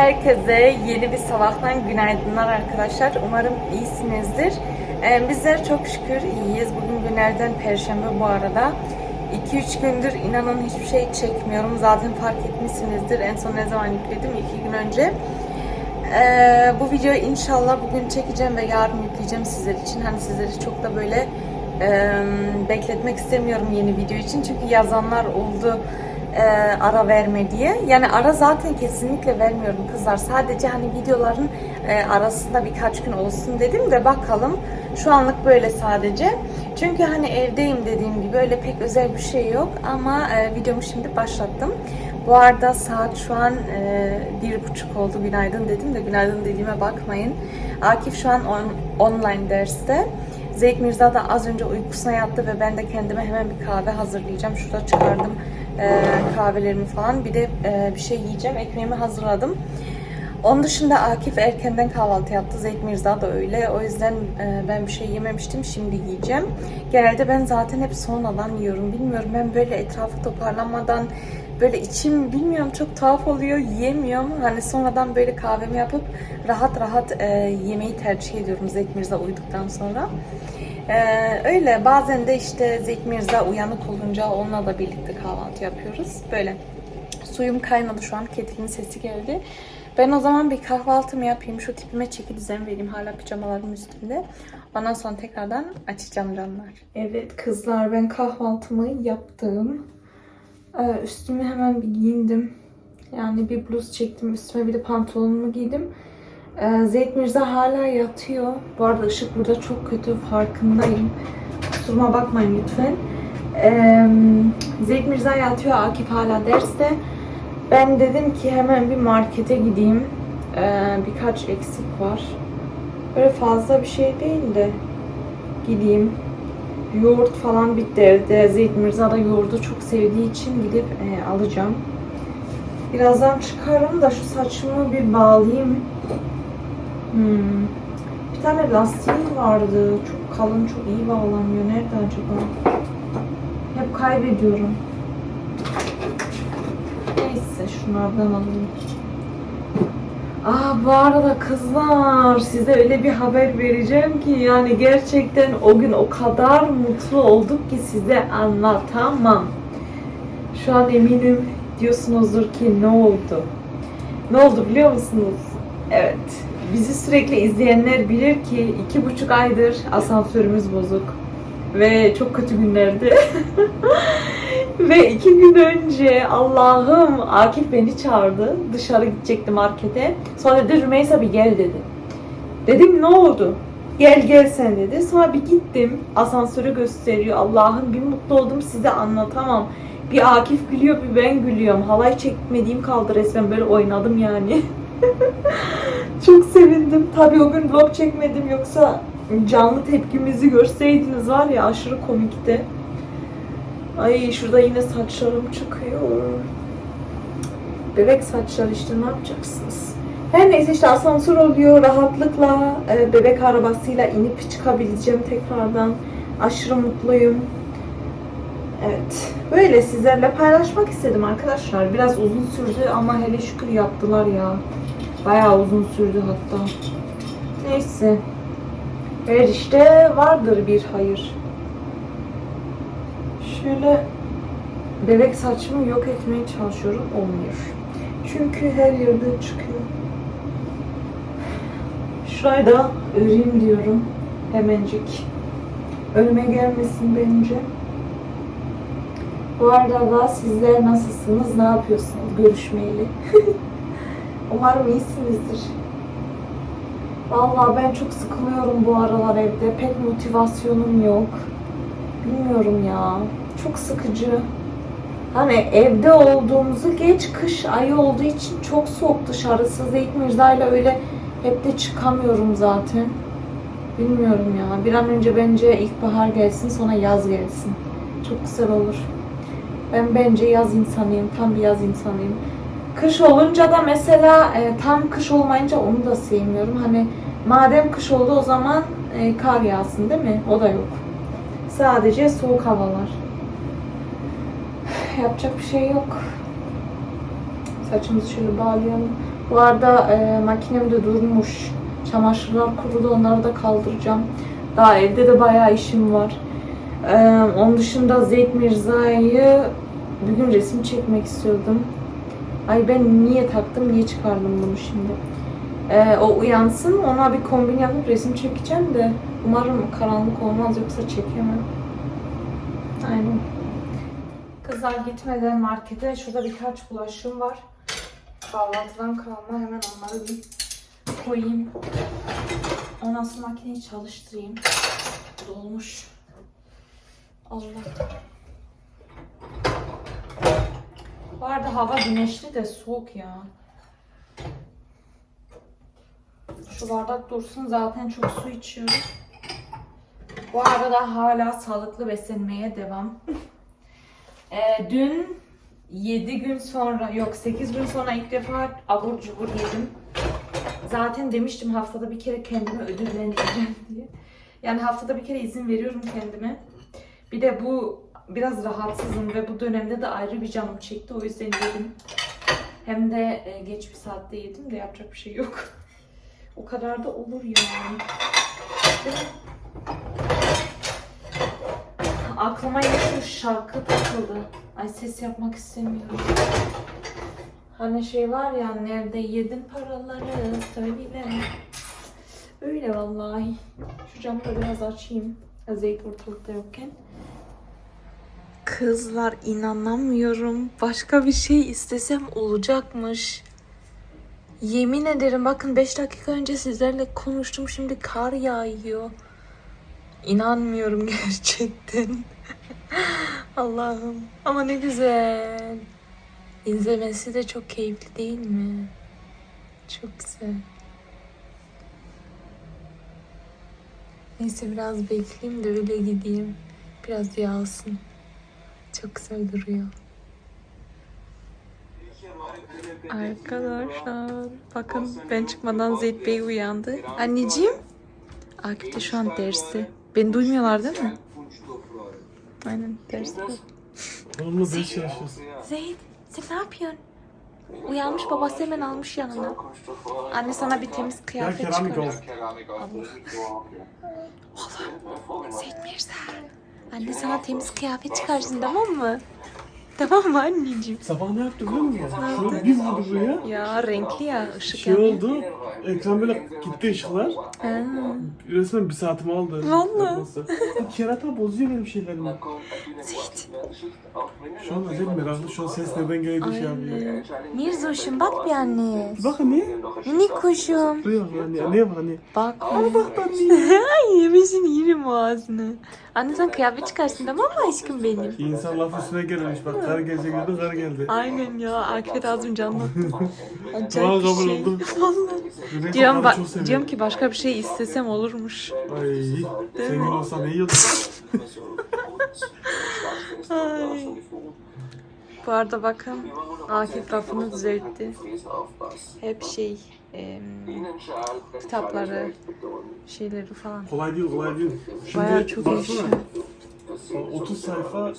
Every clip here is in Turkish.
Herkese yeni bir sabahtan günaydınlar arkadaşlar. Umarım iyisinizdir. Ee, bizler çok şükür iyiyiz. Bugün günlerden perşembe bu arada. 2-3 gündür inanın hiçbir şey çekmiyorum. Zaten fark etmişsinizdir. En son ne zaman yükledim? 2 gün önce. Ee, bu videoyu inşallah bugün çekeceğim ve yarın yükleyeceğim sizler için. Hani sizleri çok da böyle e, bekletmek istemiyorum yeni video için. Çünkü yazanlar oldu e, ara verme diye. Yani ara zaten kesinlikle vermiyorum kızlar. Sadece hani videoların e, arasında birkaç gün olsun dedim de bakalım. Şu anlık böyle sadece. Çünkü hani evdeyim dediğim gibi öyle pek özel bir şey yok ama e, videomu şimdi başlattım. Bu arada saat şu an e, bir buçuk oldu günaydın dedim de günaydın dediğime bakmayın. Akif şu an on, online derste. Zeyd Mirza da az önce uykusuna yattı ve ben de kendime hemen bir kahve hazırlayacağım. Şurada çıkardım e, kahvelerimi falan. Bir de e, bir şey yiyeceğim. Ekmeğimi hazırladım. Onun dışında Akif erkenden kahvaltı yaptı. Zeyd Mirza da öyle. O yüzden e, ben bir şey yememiştim. Şimdi yiyeceğim. Genelde ben zaten hep sonradan yiyorum. Bilmiyorum ben böyle etrafı toparlamadan böyle içim bilmiyorum çok tuhaf oluyor. Yiyemiyorum. Hani sonradan böyle kahvemi yapıp rahat rahat e, yemeği tercih ediyorum Zeyd Mirza uyuduktan sonra. Ee, öyle bazen de işte Zeyd Mirza uyanık olunca onunla da birlikte kahvaltı yapıyoruz. Böyle suyum kaynadı şu an ketilin sesi geldi. Ben o zaman bir kahvaltımı yapayım. Şu tipime çeki düzen vereyim. Hala pijamalarım üstünde. Ondan sonra tekrardan açacağım canlar. Evet kızlar ben kahvaltımı yaptım. Ee, üstümü hemen bir giyindim. Yani bir bluz çektim. Üstüme bir de pantolonumu giydim. Ee, Zeyd Mirza hala yatıyor. Bu arada ışık burada çok kötü farkındayım. Kusuruma bakmayın lütfen. Ee, Zeyd Mirza yatıyor. Akif hala derste. Ben dedim ki hemen bir markete gideyim. Ee, birkaç eksik var. Böyle fazla bir şey değil de gideyim. Yoğurt falan bitti evde. Zeyd Mirza da yoğurdu çok sevdiği için gidip e, alacağım. Birazdan çıkarım da şu saçımı bir bağlayayım. Hmm. Bir tane lastiğim vardı. Çok kalın, çok iyi bağlanmıyor. Nerede acaba? Hep kaybediyorum. Neyse şunlardan alayım. Aa bu arada kızlar size öyle bir haber vereceğim ki yani gerçekten o gün o kadar mutlu olduk ki size anlatamam. Şu an eminim diyorsunuzdur ki ne oldu? Ne oldu biliyor musunuz? Evet. Bizi sürekli izleyenler bilir ki iki buçuk aydır asansörümüz bozuk. Ve çok kötü günlerdi. Ve iki gün önce Allah'ım Akif beni çağırdı. Dışarı gidecekti markete. Sonra dedi Rümeysa bir gel dedi. Dedim ne oldu? Gel gel sen dedi. Sonra bir gittim. Asansörü gösteriyor. Allah'ım bir mutlu oldum size anlatamam. Bir Akif gülüyor bir ben gülüyorum. Halay çekmediğim kaldı resmen böyle oynadım yani. Çok sevindim. Tabii o gün vlog çekmedim yoksa canlı tepkimizi görseydiniz var ya aşırı komikti. Ay şurada yine saçlarım çıkıyor. Bebek saçlar işte ne yapacaksınız? Her neyse işte asansör oluyor rahatlıkla e, bebek arabasıyla inip çıkabileceğim tekrardan. Aşırı mutluyum. Evet. Böyle sizlerle paylaşmak istedim arkadaşlar. Biraz uzun sürdü ama hele şükür yaptılar ya. Bayağı uzun sürdü hatta. Neyse. Her işte vardır bir hayır. Şöyle bebek saçımı yok etmeye çalışıyorum. Olmuyor. Çünkü her yerde çıkıyor. Şurayı da öreyim diyorum. Hemencik. Önüme gelmesin bence. Bu arada da sizler nasılsınız? Ne yapıyorsunuz görüşmeyeli? Umarım iyisinizdir. Vallahi ben çok sıkılıyorum bu aralar evde. Pek motivasyonum yok. Bilmiyorum ya. Çok sıkıcı. Hani evde olduğumuzu geç kış ayı olduğu için çok soğuk dışarısı. Zeyd Mirza ile öyle hep de çıkamıyorum zaten. Bilmiyorum ya. Bir an önce bence ilkbahar gelsin sonra yaz gelsin. Çok güzel olur. Ben bence yaz insanıyım. Tam bir yaz insanıyım. Kış olunca da mesela e, tam kış olmayınca onu da sevmiyorum. Hani madem kış oldu o zaman e, kar yağsın değil mi? O da yok. Sadece soğuk havalar. Yapacak bir şey yok. Saçımızı şöyle bağlayalım. Bu arada e, makinem de durmuş. Çamaşırlar kurudu onları da kaldıracağım. Daha evde de bayağı işim var. E, onun dışında Zeyd Mirza'yı bugün resim çekmek istiyordum. Ay ben niye taktım, niye çıkardım bunu şimdi? E, o uyansın, ona bir kombin yapıp resim çekeceğim de umarım karanlık olmaz yoksa çekemem. Aynen. Kızlar gitmeden markete şurada birkaç bulaşım var. Kahvaltıdan kalma hemen onları bir koyayım. Ondan sonra makineyi çalıştırayım. Dolmuş. Allah. Bu arada hava güneşli de soğuk ya. Şu bardak dursun zaten çok su içiyorum. Bu arada hala sağlıklı beslenmeye devam. Ee, dün 7 gün sonra yok 8 gün sonra ilk defa abur cubur yedim. Zaten demiştim haftada bir kere kendimi ödüllendireceğim diye. Yani haftada bir kere izin veriyorum kendime. Bir de bu biraz rahatsızım ve bu dönemde de ayrı bir canım çekti. O yüzden yedim. Hem de e, geç bir saatte yedim de yapacak bir şey yok. O kadar da olur yani. Aklıma yine şu şarkı takıldı. Ay ses yapmak istemiyorum. Hani şey var ya nerede yedin paraları söyle. Öyle vallahi. Şu camı da biraz açayım. Zeyt ortalıkta yokken. Kızlar inanamıyorum. Başka bir şey istesem olacakmış. Yemin ederim bakın 5 dakika önce sizlerle konuştum. Şimdi kar yağıyor. İnanmıyorum gerçekten. Allah'ım. Ama ne güzel. İzlemesi de çok keyifli değil mi? Çok güzel. Neyse biraz bekleyeyim de öyle gideyim. Biraz yağsın. Çok güzel duruyor. Arkadaşlar bakın ben çıkmadan Zeyd Bey uyandı. Anneciğim. Akif de şu an derste. Beni duymuyorlar değil mi? Aynen derste. Onunla 5 yaşıyorsun. Zeyd sen ne yapıyorsun? Uyanmış babası hemen almış yanına. Anne sana bir temiz kıyafet keramik çıkar. ol. Zeyd Mirza. Anne sana temiz kıyafet çıkarsın tamam mı? Tamam mı anneciğim? Sabah ne yaptı biliyor musun? Şöyle bir vurdu buraya. Ya renkli ya ışık Şey yanıyor. oldu. Ekran böyle gitti ışıklar. Ha. Resmen bir saatimi aldı. Vallahi. yapması. Bu kerata bozuyor benim şeylerimi. Şu an acayip meraklı. Şu an ses nereden geldi şey yapıyor. Aynen. Mirzoş'um bak bir anne. Bak anne. Minik kuşum. Buraya bak anne. Anneye bak anne. Bak. Anne. Ay yemişsin yerim ağzını. Anne sen kıyafet çıkarsın tamam mı aşkım benim? İnsan laf üstüne gelmiş. Bak kar gelecek dedi kar geldi. Aynen ya Akif'e de az önce anlattım. Acayip bir kabul şey. oldu. Vallahi. Güneş Diyorum, çok ba- diyorum ki başka bir şey istesem olurmuş. Ay zengin olsam iyi olur. Ay. Bu arada bakın Akif rafını düzeltti. Hep şey em, kitapları şeyleri falan. Kolay değil kolay değil. Şimdi Bayağı çok baksana. eşya. 30 sayfa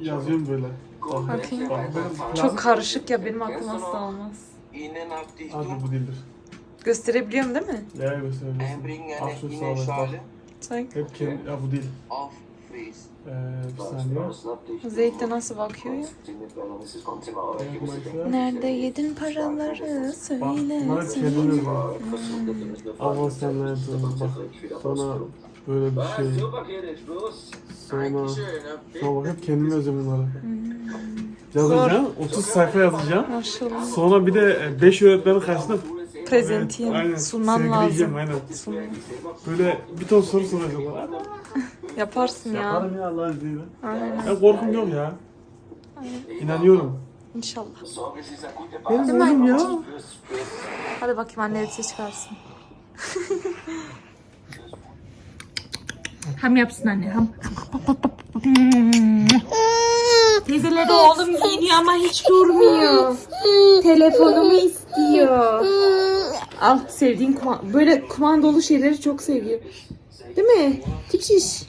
yazıyorum böyle. Bakayım. Bak, ben- Çok karışık ya benim aklım asla die Hadi bu değildir. Gösterebiliyorum değil mi? Ya gösterebilirsin. einbringen eine Absolut. Innenschale Sen Hep kendi, ya bu değil. Ee, bir saniye. Zeyt de nasıl bakıyor ya? Nerede yedin paraları Bak, söyle hep söyle. Ama sen nerede bak. Sonra böyle bir şey. Sonra, sonra bak hep kendim yazıyorum bunları. Yazacağım, 30 sayfa yazacağım. Maşallah. Sonra bir de 5 öğretmenin karşısında Prezentiye sunman lazım. Aynen. Sunman. Böyle bir ton soru soracağım bana. Yaparsın ya. Yaparım ya Allah'ın izniyle. Aynen. Ya korkum yok ya. İnanıyorum. İnşallah. Benim oğlum ya. Hadi bakayım anne elbise çıkarsın. ham yapsın anne ham. Teyzeleri oğlum giyiniyor ama hiç durmuyor. Telefonumu istiyor. Al sevdiğin kuma- böyle kumandalı şeyleri çok seviyor. Değil mi? Tip şiş.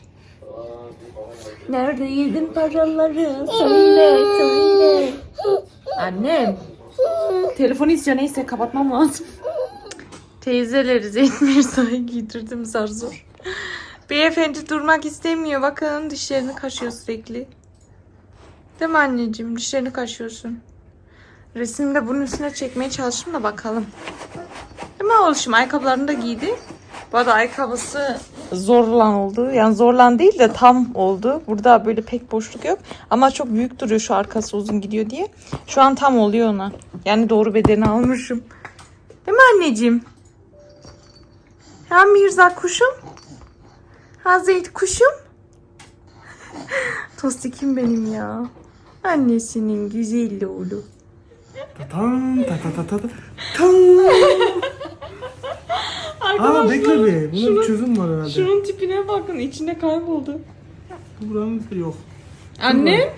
Nerede yedin paraları? Söyle söyle. Annem Telefonu istiyor neyse kapatmam lazım. Teyzeleri Zeyt Mirza'yı giydirdim zar zor. Beyefendi durmak istemiyor. Bakın dişlerini kaşıyor sürekli. Değil mi anneciğim? Dişlerini kaşıyorsun. Resimde bunun üstüne çekmeye çalıştım da bakalım. Değil mi oğlum? Ayakkabılarını da giydi. Bu arada ayakkabısı zorlan oldu. Yani zorlan değil de tam oldu. Burada böyle pek boşluk yok. Ama çok büyük duruyor şu arkası uzun gidiyor diye. Şu an tam oluyor ona. Yani doğru bedeni almışım. Değil mi anneciğim? Ha Mirza kuşum? Ha Zeyt kuşum? Tostikim benim ya. Annesinin güzel oğlu. Tan ta ta ta ta ta. Tan. Aa bekle be. Bunun bir çözüm var herhalde. Şunun tipine bakın içinde kayboldu. Buranın yok. Anne?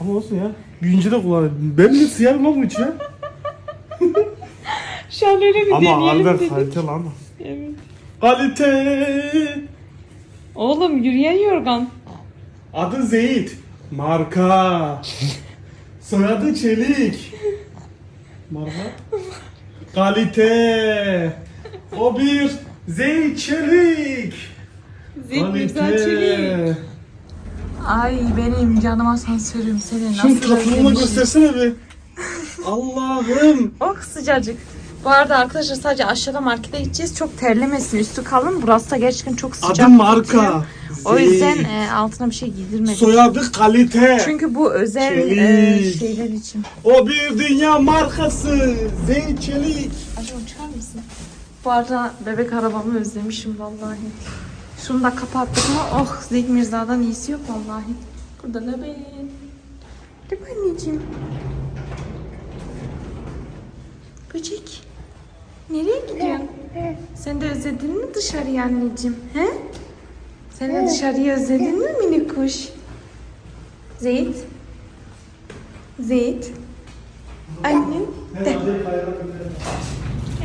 Ama olsun ya. Büyünce de kullanırım. Ben de sıyarım lan bunun içine. Şu an öyle bir Ama deneyelim Albert dedik. kalite lan. Evet. Kalite. Oğlum yürüyen yorgan. Adı Zeyt. Marka. Soyadı Çelik. Marka. Kalite. O bir Zeyt Çelik. Zeyt güzel çelik. Ay benim canım asansörüm senin Şunu özlemişim. göstersene bir. Allah'ım. Oh sıcacık. Bu arada arkadaşlar sadece aşağıda markete gideceğiz. Çok terlemesin üstü kalın. Burası da gerçekten çok sıcak. Adı marka. O yüzden e, altına bir şey giydirmedim. Soyadı kalite. Çünkü bu özel e, şeyler için. O bir dünya markası. Zeyt Çelik. Acaba çıkar mısın? Bu arada bebek arabamı özlemişim vallahi. Şunu da kapattık mı? Oh Zeyt Mirza'dan iyisi yok vallahi. Burada ne be? Değil mi anneciğim? Böcek. Nereye gidiyorsun? Sen de özledin mi dışarıyı anneciğim? He? Sen de dışarıyı özledin mi minik kuş? Zeyt. Zeyt. Annem. De.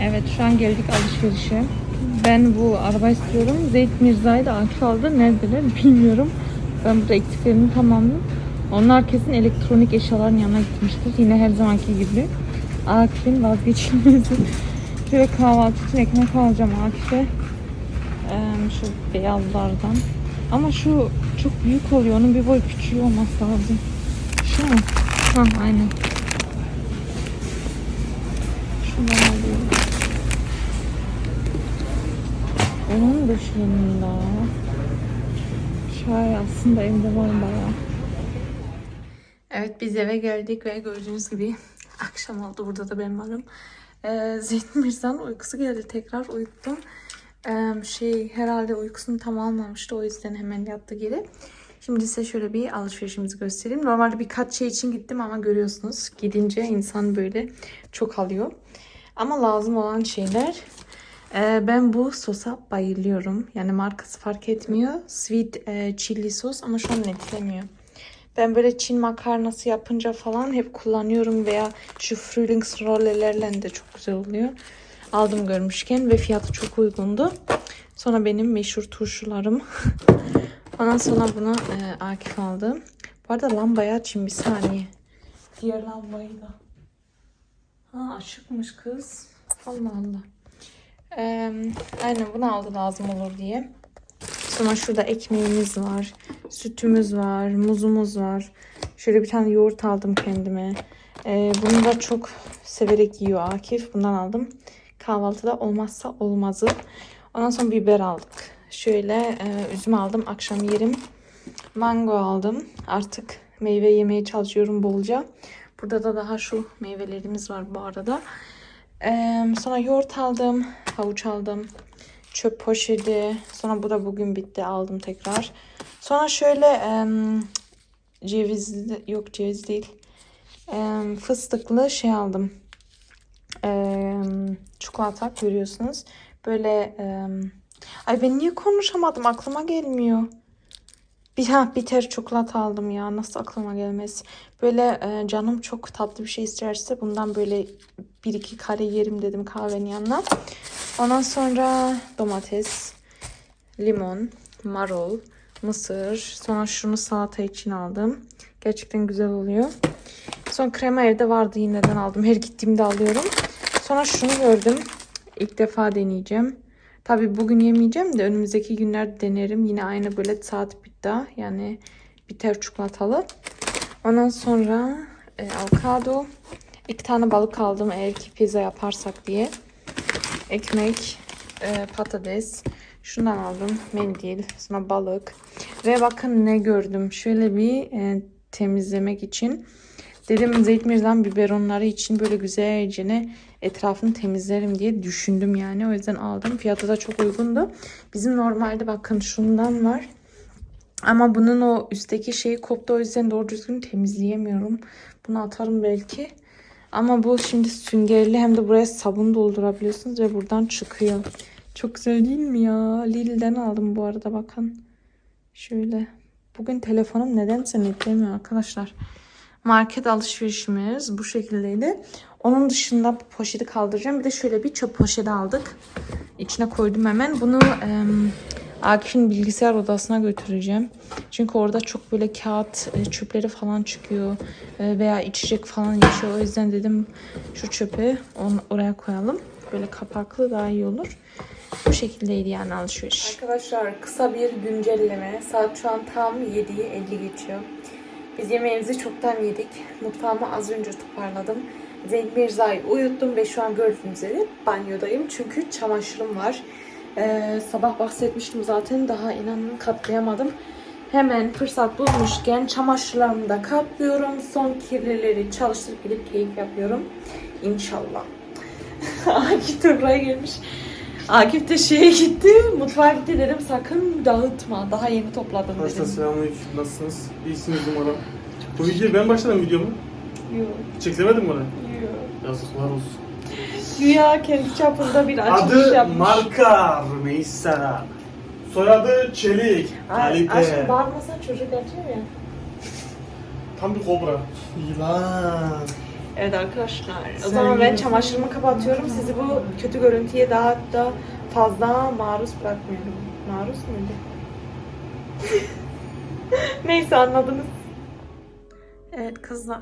Evet şu an geldik alışverişe. Ben bu araba istiyorum. Zeyt Mirza'yı da Akif aldı. Neredeler bilmiyorum. Ben burada eksiklerini tamamladım. Onlar kesin elektronik eşyaların yanına gitmiştir. Yine her zamanki gibi. Akif'in vazgeçilmezi. Şöyle kahvaltı için ekmek alacağım Akif'e. Ee, şu beyazlardan. Ama şu çok büyük oluyor. Onun bir boy küçüğü olması lazım. Şu mu? Ha aynen. Şundan alıyorum. Onun dışında çay aslında evde var bayağı. Evet biz eve geldik ve gördüğünüz gibi akşam oldu. Burada da ben varım. Ee, Zeytin Mirza'nın uykusu geldi. Tekrar uyuttum. Ee, şey herhalde uykusunu tam almamıştı. O yüzden hemen yattı geri. Şimdi size şöyle bir alışverişimizi göstereyim. Normalde birkaç şey için gittim ama görüyorsunuz gidince insan böyle çok alıyor. Ama lazım olan şeyler. Ee, ben bu sosa bayılıyorum. Yani markası fark etmiyor. Sweet e, chili sos ama şu an netlemiyor. Ben böyle Çin makarnası yapınca falan hep kullanıyorum veya şu Frühlingsrollelerle de çok güzel oluyor. Aldım görmüşken ve fiyatı çok uygundu. Sonra benim meşhur turşularım. Ondan sonra bunu e, Akif aldı. Bu arada lambayı açayım bir saniye. Diğer lambayı da. Ha açıkmış kız. Allah Allah. Ee, aynen bunu aldı lazım olur diye. Sonra şurada ekmeğimiz var. Sütümüz var. Muzumuz var. Şöyle bir tane yoğurt aldım kendime. Ee, bunu da çok severek yiyor Akif. Bundan aldım. Kahvaltıda olmazsa olmazı. Ondan sonra biber aldık. Şöyle e, üzüm aldım. Akşam yerim. Mango aldım. Artık meyve yemeye çalışıyorum bolca. Burada da daha şu meyvelerimiz var bu arada. Ee, sonra yoğurt aldım. Havuç aldım. Çöp poşeti. Sonra bu da bugün bitti. Aldım tekrar. Sonra şöyle em, cevizli yok ceviz değil. Em, fıstıklı şey aldım. Em, çikolata görüyorsunuz. Böyle em, ay ben niye konuşamadım aklıma gelmiyor. Bir ha bitter çikolata aldım ya. Nasıl aklıma gelmez. Böyle e, canım çok tatlı bir şey isterse bundan böyle bir iki kare yerim dedim kahvenin yanına. Ondan sonra domates, limon, marul, mısır. Sonra şunu salata için aldım. Gerçekten güzel oluyor. Son krema evde vardı yineden aldım. Her gittiğimde alıyorum. Sonra şunu gördüm. İlk defa deneyeceğim. Tabii bugün yemeyeceğim de önümüzdeki günlerde denerim. Yine aynı böyle saat bitter yani bitter çikolatalı. Ondan sonra e, avokado. İki tane balık aldım eğer ki pizza yaparsak diye. Ekmek, e, patates. Şundan aldım. Mendil, sonra balık. Ve bakın ne gördüm. Şöyle bir e, temizlemek için. Dedim zeytinyağı biberonları için böyle güzelce etrafını temizlerim diye düşündüm yani. O yüzden aldım. Fiyatı da çok uygundu. Bizim normalde bakın şundan var. Ama bunun o üstteki şeyi koptu. O yüzden doğru düzgün temizleyemiyorum. Bunu atarım belki. Ama bu şimdi süngerli hem de buraya sabun doldurabiliyorsunuz ve buradan çıkıyor. Çok güzel değil mi ya? Lidl'den aldım bu arada bakın. Şöyle. Bugün telefonum nedense netlemiyor arkadaşlar. Market alışverişimiz bu şekildeydi. Onun dışında bu poşeti kaldıracağım. Bir de şöyle bir çöp poşeti aldık. İçine koydum hemen. Bunu em, Akif'in bilgisayar odasına götüreceğim. Çünkü orada çok böyle kağıt e, çöpleri falan çıkıyor. E, veya içecek falan yaşıyor. O yüzden dedim şu çöpü on, oraya koyalım. Böyle kapaklı daha iyi olur. Bu şekildeydi yani alışveriş. Arkadaşlar kısa bir güncelleme. Saat şu an tam 7'yi 50 geçiyor. Biz yemeğimizi çoktan yedik. Mutfağımı az önce toparladım. Zeynep Mirza'yı uyuttum ve şu an gördüğünüz üzere banyodayım. Çünkü çamaşırım var. Ee, sabah bahsetmiştim zaten. Daha inanın katlayamadım. Hemen fırsat bulmuşken çamaşırlarımı da katlıyorum. Son kirlileri çalıştırıp gidip keyif yapıyorum. İnşallah. Akif de buraya gelmiş. Akif de şeye gitti, mutfağa gitti dedim sakın dağıtma. Daha yeni topladım Arkadaşlar dedim. selamünaleyküm. Nasılsınız? İyisiniz umarım. Bu videoyu ben başladım videomu. Yok, Çeklemedin bana. yok. Yazıklar olsun. Güya kendi çapında bir açılış Adı yapmış. Marka Rümeysa. Soyadı Çelik. Ay, Kalite. Aşkım bağırmasan çocuk acıyor ya. Tam bir kobra. Yılan. Evet arkadaşlar. O zaman ben çamaşırımı kapatıyorum. Sizi bu kötü görüntüye daha da fazla maruz bırakmıyorum. Maruz muydu? Neyse anladınız. Evet kızlar.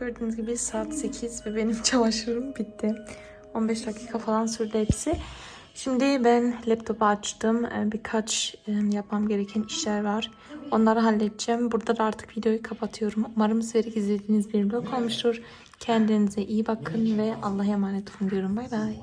Gördüğünüz gibi saat 8 ve benim çamaşırım bitti. 15 dakika falan sürdü hepsi. Şimdi ben laptopu açtım. Ee, Birkaç yapmam gereken işler var. Onları halledeceğim. Burada da artık videoyu kapatıyorum. Umarım severek izlediğiniz bir vlog olmuştur. Kendinize iyi bakın ve Allah'a emanet olun diyorum. Bay bay.